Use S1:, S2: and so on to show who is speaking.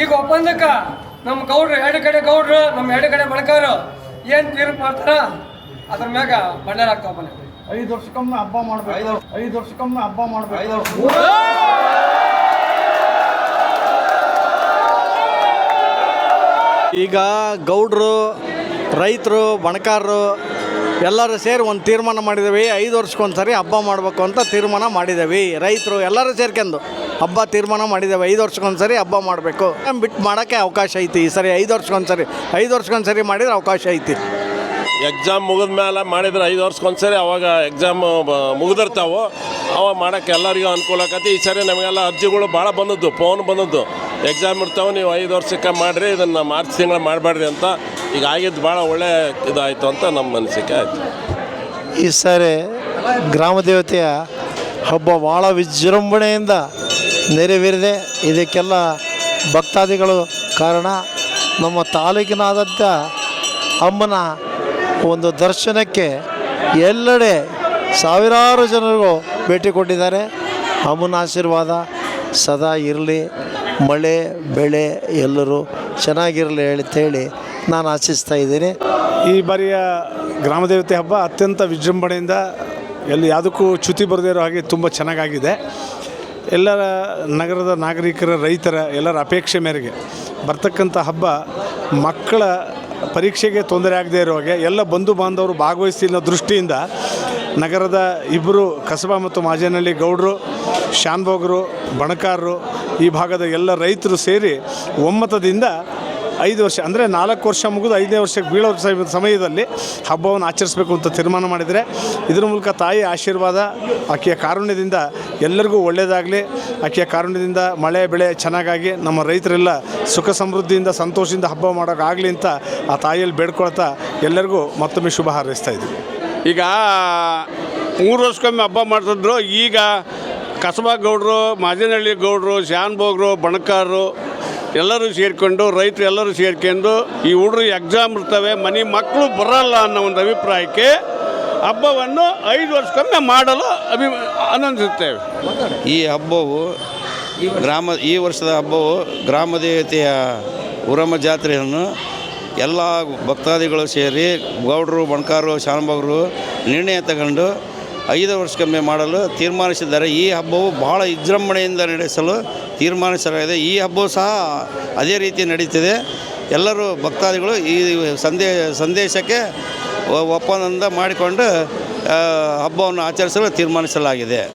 S1: ಈಗ ಒಪ್ಪಂದಕ್ಕೆ ನಮ್ಮ ಗೌಡ್ರು ಎರಡು ಕಡೆ ಗೌಡ್ರು ನಮ್ಮ ಎರಡು ಕಡೆ ಬಳಕಾರ ಏನ್ ತೀರ್ಪು ಮಾಡ್ತಾರ? ಅದ್ರ ಮ್ಯಾಗ ಬಂಡಾರ ಆಗ್ತಾವ ಮನೆ
S2: ಐದು ವರ್ಷಕ್ಕೊಮ್ಮೆ ಹಬ್ಬ ಮಾಡ್ಬೇಕು. ಐದು ವರ್ಷಕ್ಕೊಮ್ಮೆ ಹಬ್ಬ ಮಾಡ್ಬೇಕು.
S3: ಈಗ ಗೌಡ್ರು ರೈತರು ಬಣಕಾರರು ಎಲ್ಲರೂ ಸೇರಿ ಒಂದು ತೀರ್ಮಾನ ಮಾಡಿದ್ದೀವಿ ಐದು ವರ್ಷಕ್ಕೊಂದ್ಸರಿ ಹಬ್ಬ ಮಾಡಬೇಕು ಅಂತ ತೀರ್ಮಾನ ಮಾಡಿದ್ದೀವಿ ರೈತರು ಎಲ್ಲರೂ ಸೇರ್ಕೊಂಡು. ಹಬ್ಬ ತೀರ್ಮಾನ ಮಾಡಿದ್ದೇವೆ. ಐದು ವರ್ಷಕ್ಕೊಂದ್ಸರಿ ಹಬ್ಬ ಮಾಡಬೇಕು. ಬಿಟ್ಟು ಮಾಡೋಕ್ಕೆ ಅವಕಾಶ ಐತಿ? ಈ ಸರಿ ಐದು ವರ್ಷಕ್ಕೊಂದ್ಸರಿ ಐದು ವರ್ಷಕ್ಕೊಂದ್ಸರಿ ಮಾಡಿದರೆ ಅವಕಾಶ ಐತಿ.
S4: ಎಕ್ಸಾಮ್ ಮುಗಿದ ಮೇಲೆ ಮಾಡಿದ್ರೆ ಐದು ವರ್ಷಕ್ಕೊಂದ್ಸರಿ ಅವಾಗ ಎಕ್ಸಾಮ್ ಮುಗಿದಿರ್ತಾವೆ. ಅವಾಗ ಮಾಡೋಕ್ಕೆ ಎಲ್ಲರಿಗೂ ಅನುಕೂಲ ಆಕತಿ. ಈ ಸರಿ ನಮಗೆಲ್ಲ ಅರ್ಜಿಗಳು ಭಾಳ ಬಂದದ್ದು ಫೋನ್ ಬಂದದ್ದು. ಎಕ್ಸಾಮ್ ಇರ್ತಾವೆ ನೀವು ಐದು ವರ್ಷಕ್ಕೆ ಮಾಡಿರಿ ಇದನ್ನು ಮಾರ್ಚ್ ತಿಂಗಳು ಮಾಡಬೇಡ್ರಿ ಅಂತ. ಈಗ ಆಗಿದ್ದು ಭಾಳ ಒಳ್ಳೆಯ ಇದಾಯಿತು ಅಂತ ನಮ್ಮ ಅನಿಸಿಕೆ ಆಯಿತು.
S5: ಈ ಸಾರಿ ಗ್ರಾಮ ದೇವತೆಯ ಹಬ್ಬ ಭಾಳ ವಿಜೃಂಭಣೆಯಿಂದ ನೆರವೇರಿದೆ. ಇದಕ್ಕೆಲ್ಲ ಭಕ್ತಾದಿಗಳು ಕಾರಣ. ನಮ್ಮ ತಾಲೂಕಿನಾದಂಥ ಅಮ್ಮನ ಒಂದು ದರ್ಶನಕ್ಕೆ ಎಲ್ಲೆಡೆ ಸಾವಿರಾರು ಜನರು ಭೇಟಿ ಕೊಟ್ಟಿದ್ದಾರೆ. ಅಮ್ಮನ ಆಶೀರ್ವಾದ ಸದಾ ಇರಲಿ. ಮಳೆ, ಬೆಳೆ ಎಲ್ಲರೂ ಚೆನ್ನಾಗಿರಲಿ ಅಂತೇಳಿ ನಾನು ಆಶಿಸ್ತಾ ಇದ್ದೀನಿ.
S2: ಈ ಬಾರಿಯ ಗ್ರಾಮದೇವತೆ ಹಬ್ಬ ಅತ್ಯಂತ ವಿಜೃಂಭಣೆಯಿಂದ ಎಲ್ಲಿ ಯಾವುದಕ್ಕೂ ಚ್ಯುತಿ ಬರದೇ ಇರೋ ಹಾಗೆ ತುಂಬ ಚೆನ್ನಾಗಾಗಿದೆ. ಎಲ್ಲರ ನಗರದ ನಾಗರಿಕರ ರೈತರ ಎಲ್ಲರ ಅಪೇಕ್ಷೆ ಮೇರೆಗೆ ಬರ್ತಕ್ಕಂಥ ಹಬ್ಬ ಮಕ್ಕಳ ಪರೀಕ್ಷೆಗೆ ತೊಂದರೆ ಆಗದೇ ಇರೋ ಹಾಗೆ ಎಲ್ಲ ಬಂಧು ಬಾಂಧವರು ಭಾಗವಹಿಸಿ ಅನ್ನೋ ದೃಷ್ಟಿಯಿಂದ ನಗರದ ಇಬ್ಬರು ಕಸಬಾ ಮತ್ತು ಮಾಜೇನಹಳ್ಳಿ ಗೌಡರು ಶಾನ್ಭೋಗರು ಬಣಕಾರರು ಈ ಭಾಗದ ಎಲ್ಲ ರೈತರು ಸೇರಿ ಒಮ್ಮತದಿಂದ ಐದು ವರ್ಷ, ಅಂದರೆ ನಾಲ್ಕು ವರ್ಷ ಮುಗಿದು ಐದನೇ ವರ್ಷಕ್ಕೆ ಬೀಳೋ ಸಮಯ- ಸಮಯದಲ್ಲಿ ಹಬ್ಬವನ್ನು ಆಚರಿಸಬೇಕು ಅಂತ ತೀರ್ಮಾನ ಮಾಡಿದರೆ ಇದರ ಮೂಲಕ ತಾಯಿ ಆಶೀರ್ವಾದ ಆಕೆಯ ಕಾರುಣ್ಯದಿಂದ ಎಲ್ಲರಿಗೂ ಒಳ್ಳೆಯದಾಗಲಿ ಆಕೆಯ ಕಾರುಣ್ಯದಿಂದ ಮಳೆ, ಬೆಳೆ ಚೆನ್ನಾಗಾಗಿ ನಮ್ಮ ರೈತರೆಲ್ಲ ಸುಖ ಸಮೃದ್ಧಿಯಿಂದ, ಸಂತೋಷದಿಂದ ಹಬ್ಬ ಮಾಡೋಕ್ಕಾಗಲಿ ಅಂತ ಆ ತಾಯಿಯಲ್ಲಿ ಬೇಡ್ಕೊಳ್ತಾ ಎಲ್ಲರಿಗೂ ಮತ್ತೊಮ್ಮೆ ಶುಭ ಹಾರೈಸ್ತಾ ಇದ್ದೀವಿ
S6: ಈಗ ಮೂರು ವರ್ಷಕ್ಕೊಮ್ಮೆ ಹಬ್ಬ ಮಾಡ್ತಿದ್ರು. ಈಗ ಕಸಬಾ ಗೌಡ್ರು ಮಾದಿನಹಳ್ಳಿ ಗೌಡ್ರು ಶಾನ್ಭೋಗರು ಬಣಕಾರರು ಎಲ್ಲರೂ ಸೇರಿಕೊಂಡು, ರೈತರು ಎಲ್ಲರೂ ಸೇರ್ಕೊಂಡು ಈ ಹುಡುಗರು ಎಕ್ಸಾಮ್ ಇರ್ತವೆ, ಮನೆ ಮಕ್ಕಳು ಬರಲ್ಲ ಅನ್ನೋ ಒಂದು ಅಭಿಪ್ರಾಯಕ್ಕೆ ಹಬ್ಬವನ್ನು ಐದು ವರ್ಷಕ್ಕೊಮ್ಮೆ ಮಾಡಲು ಅಭಿ, ಆನಂದಿಸುತ್ತೇವೆ.
S7: ಈ ಹಬ್ಬವು ಗ್ರಾಮ, ಈ ವರ್ಷದ ಹಬ್ಬವು ಗ್ರಾಮ ದೇವತೆಯ ಉರಮ ಜಾತ್ರೆಯನ್ನು ಎಲ್ಲ ಭಕ್ತಾದಿಗಳು ಸೇರಿ ಗೌಡರು ಬಣಕಾರರು ಶಾನುಭಾಗರು ನಿರ್ಣಯ ತಗೊಂಡು ಐದು ವರ್ಷಕ್ಕೊಮ್ಮೆ ಮಾಡಲು ತೀರ್ಮಾನಿಸಿದ್ದಾರೆ. ಈ ಹಬ್ಬವು ಬಹಳ ವಿಜೃಂಭಣೆಯಿಂದ ನಡೆಸಲು ತೀರ್ಮಾನಿಸಲಾಗಿದೆ. ಈ ಹಬ್ಬವು ಸಹ ಅದೇ ರೀತಿ ನಡೀತಿದೆ. ಎಲ್ಲರೂ ಭಕ್ತಾದಿಗಳು ಈ ಸಂದೇ, ಸಂದೇಶಕ್ಕೆ ಒಪ್ಪಂದ ಮಾಡಿಕೊಂಡು ಹಬ್ಬವನ್ನು ಆಚರಿಸಲು ತೀರ್ಮಾನಿಸಲಾಗಿದೆ.